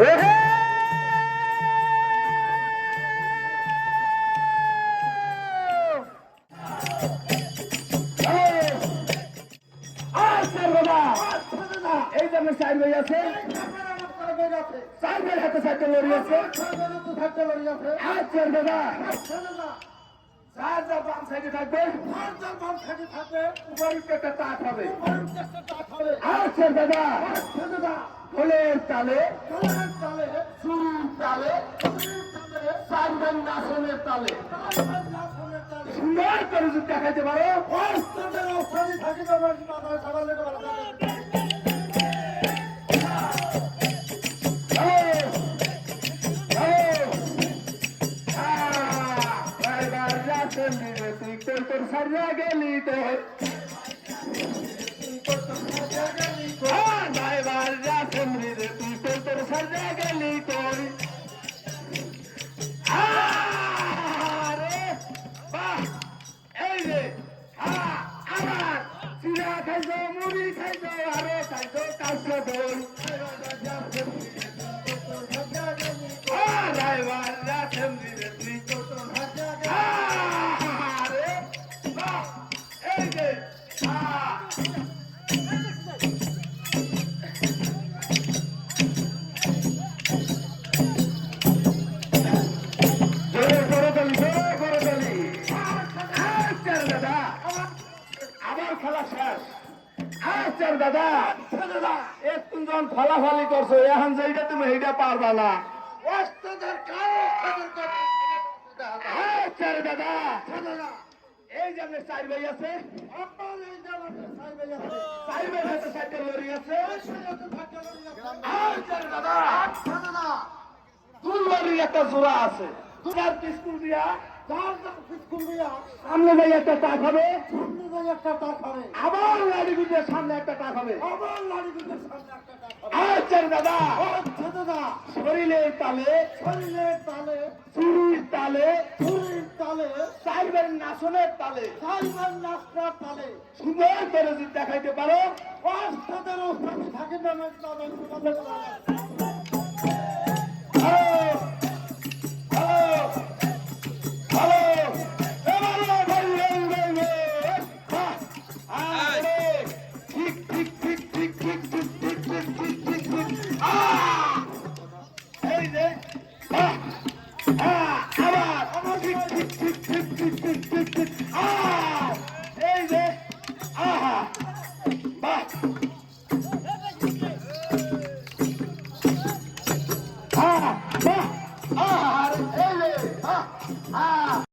এই যে আমার সাইড হয়ে আছে সাইড হাতে সাইড লড়িয়েছে হাত চলবে না যার যা বাম সাইডে সুন্দর করে যদি দেখাইতে পারো। অস্ত্রের অস্ত্রে থাকিবে। সারিয়া গেলি তো। ড্রাইভার রাসেন্দ্রি রে, তুই তো তোর সারিয়া গেলি তোর। বাহ। এই রে হ্যাঁ আবার চিরা খাইছো, মুড়ি খাইছো, আরে খাইছো কাঁচা দই। ড্রাইভার রাসেন্দ্রি রে, তুই দাদা এখন তুমি এইটা পারবা না দাদা এই যে আপনার চার ভাই আছে। চার ভাই হাতে চারটে লরি আছে। আচ্ছা দাদা? দুই লরির একটা জোড়া আছে। দুটার স্কুল দিয়া সামনে যাই একটা টাক হবে সামনে যাই একটা টাক হবে আবার লাড়ি গুজের সামনে একটা টাক হবে আবার লাড়ি গুজের সামনে একটা টাক দাদা শরীরের তালে শরীরের তালে চুরির তালে চুরির তালে সাইবার নাচনের তালে সাইবার নাচনার তালে সুন্দর করে দেখাইতে পারো অস্থাদের অস্থাতে থাকে না Ah!